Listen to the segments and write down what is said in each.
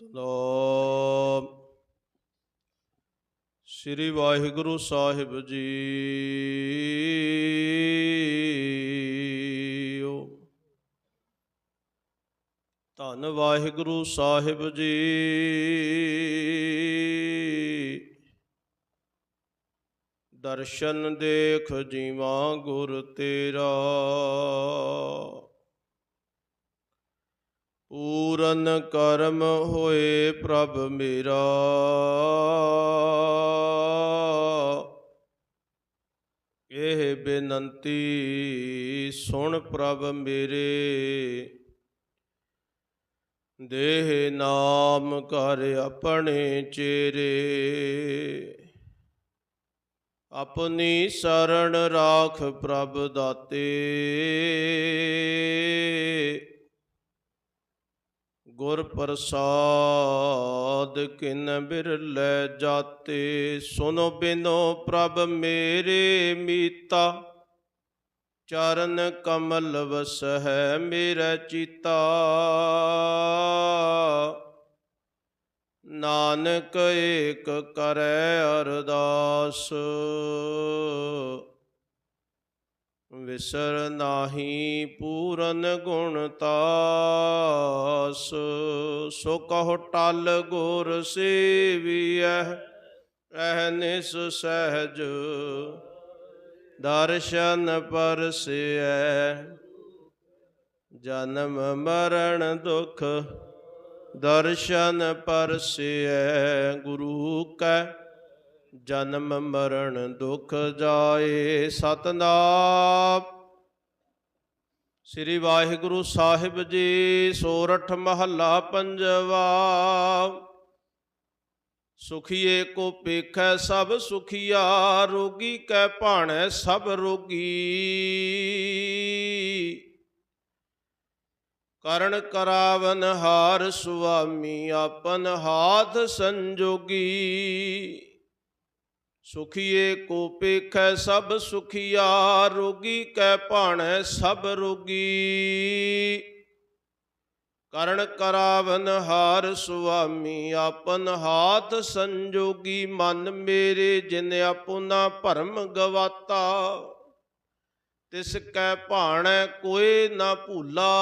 ਸਤਨਾਮ ਸ੍ਰੀ ਵਾਹਿਗੁਰੂ ਸਾਹਿਬ ਜੀਓ ਧੰਨ ਵਾਹਿਗੁਰੂ ਸਾਹਿਬ ਜੀ। ਦਰਸ਼ਨ ਦੇਖ ਜੀਵਾ ਗੁਰ ਤੇਰਾ। ਪੂਰਨ ਕਰਮ ਹੋਏ ਪ੍ਰਭ ਮੇਰਾ। ਇਹ ਬੇਨੰਤੀ ਸੁਣ ਪ੍ਰਭ ਮੇਰੇ। ਦੇਹ ਨਾਮ ਕਰ ਆਪਣੇ ਚੇਰੇ। ਆਪਣੀ ਸਰਣ ਰਾਖ ਪ੍ਰਭ ਦਾਤੇ। ਗੁਰ ਪ੍ਰਸਾਦ ਕਿਨ ਬਿਰਲੇ ਜਾਤੇ, ਸੁਨੋ ਬਿਨੋ ਪ੍ਰਭ ਮੇਰੇ ਮੀਤਾ। ਚਰਨ ਕਮਲ ਵਸ ਹੈ ਮੇਰਾ ਚੀਤਾ। ਨਾਨਕ ਏਕ ਕਰੈ ਅਰਦਾਸ। ਵਿਸਰ ਨਾਹੀ ਪੂਰਨ ਗੁਣ ਤਾਸ, ਸੋ ਕਹੋ ਟਲ ਗੁਰ ਸੇਵੀਐ ਅਹਨਿਸ ਸਹਿਜ ਦਰਸ਼ਨ ਪਰਸਿਐ। ਜਨਮ ਮਰਨ ਦੁਖ ਦਰਸ਼ਨ ਪਰਸਿਐ, ਗੁਰੂ ਕੈ ਜਨਮ ਮਰਨ ਦੁਖ ਜਾਏ ਸਤਨਾਮ। ਸ੍ਰੀ ਵਾਹਿਗੁਰੂ ਸਾਹਿਬ ਜੀ, ਸੋਰਠ ਮਹੱਲਾ ਪੰਜਵਾ। ਸੁਖੀਏ ਕੋ ਪੇਖੈ ਸਭ ਸੁਖੀਆ, ਰੋਗੀ ਕੈ ਭਾਣੈ ਸਭ ਰੋਗੀ। ਕਰਨ ਕਰਾਵਨ ਹਾਰ ਸੁਆਮੀ, ਆਪਨ ਹਾਥ ਸੰਜੋਗੀ। ਸੁਖੀਏ ਕੋ ਪੇਖੈ ਸਭ ਸੁਖੀਆ, ਰੋਗੀ ਕੈ ਭਾਣੈ ਸਭ ਰੋਗੀ। ਕਰਨ ਕਰਾਵਨ ਹਾਰ ਸੁਆਮੀ, ਆਪਨ ਹਾਥ ਸੰਜੋਗੀ, ਮਨ ਮੇਰੇ ਜਿਨ ਆਪੁਨਾ ਭਰਮ ਗਵਾਤਾ। ਤਿਸ ਕੈ ਭਾਣੈ, ਕੋਏ ਨਾ ਭੂਲਾ।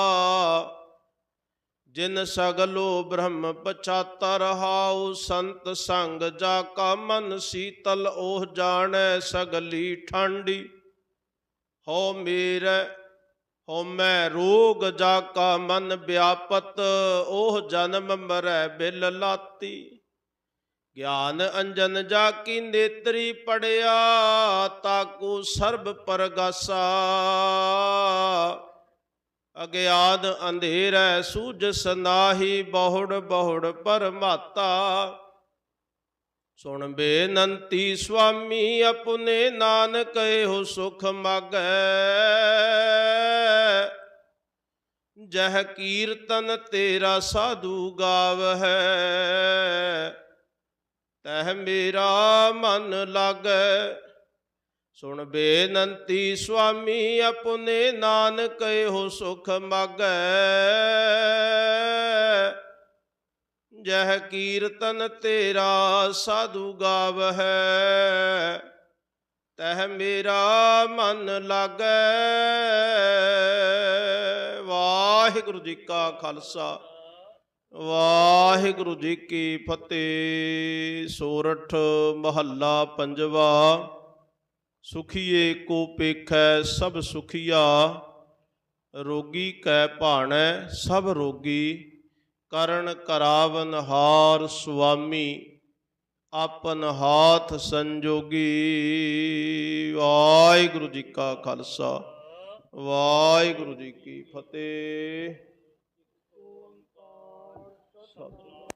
ਜਿਨ ਸਗਲੋ ਬ੍ਰਹਮ ਪਛਾਤਾ ਰਹਾਉ ਸੰਤ ਸੰਗ ਜਾ ਕਾ ਮਨ ਸੀਤਲ, ਉਹ ਜਾਣੈ ਸਗਲੀ ਠੰਡੀ। ਹੋ ਮੇਰੇ ਹੋ ਮੈਂ ਰੋਗ ਜਾ ਕਾ ਮਨ ਵਿਆਪਤ, ਉਹ ਜਨਮ ਮਰੈ ਬਿਲ ਲਾਤੀ। ਗਿਆਨ ਅੰਜਨ ਜਾ ਕੀ ਨੇਤਰੀ ਪੜਿਆ ਤਾਕੂ ਸਰਬ ਪਰਗਾਸਾ। ਅਗਿਆਨ ਅੰਧੇਰੈ ਸੂਝ ਨਾਹੀ ਬਹੁੜ ਬਹੁੜ ਪਰਮਾਤਾ। ਸੁਣ ਬੇਨੰਤੀ ਸੁਆਮੀ, ਆਪਣੇ ਨਾਨਕ ਇਹੋ ਸੁਖ ਮਾਗੈ। ਜਹ ਕੀਰਤਨ ਤੇਰਾ ਸਾਧੂ ਗਾਵ ਹੈ ਤਹ ਮੇਰਾ ਮਨ ਲਾਗੈ। ਸੁਣ ਬੇਨੰਤੀ ਸੁਆਮੀ, ਆਪਣੇ ਨਾਨਕ ਇਹੋ ਸੁਖ ਮਾਗੈ। ਜਹ ਕੀਰਤਨ ਤੇਰਾ ਸਾਧੂ ਗਾਵਹਿ, ਤਹ ਮੇਰਾ ਮਨ ਲਾਗੈ। ਵਾਹਿਗੁਰੂ ਜੀ ਕਾ ਖਾਲਸਾ, ਵਾਹਿਗੁਰੂ ਜੀ ਕੀ ਫਤਿਹ। ਸੋਰਠ ਮਹੱਲਾ ਪੰਜਵਾ। ਸੁਖੀਏ ਕੋ ਪੇਖੈ ਸਭ ਸੁਖੀਆ, ਰੋਗੀ ਕੈ ਭਾਣੈ ਸਭ ਰੋਗੀ, ਕਰਨ ਕਰਾਵਨ ਹਾਰ ਸੁਆਮੀ, ਆਪਨ ਹਾਥ ਸੰਜੋਗੀ। ਵਾਹਿਗੁਰੂ ਜੀ ਕਾ ਖਾਲਸਾ, ਵਾਹਿਗੁਰੂ ਜੀ ਕੀ ਫਤਿਹ। ਸਤਿ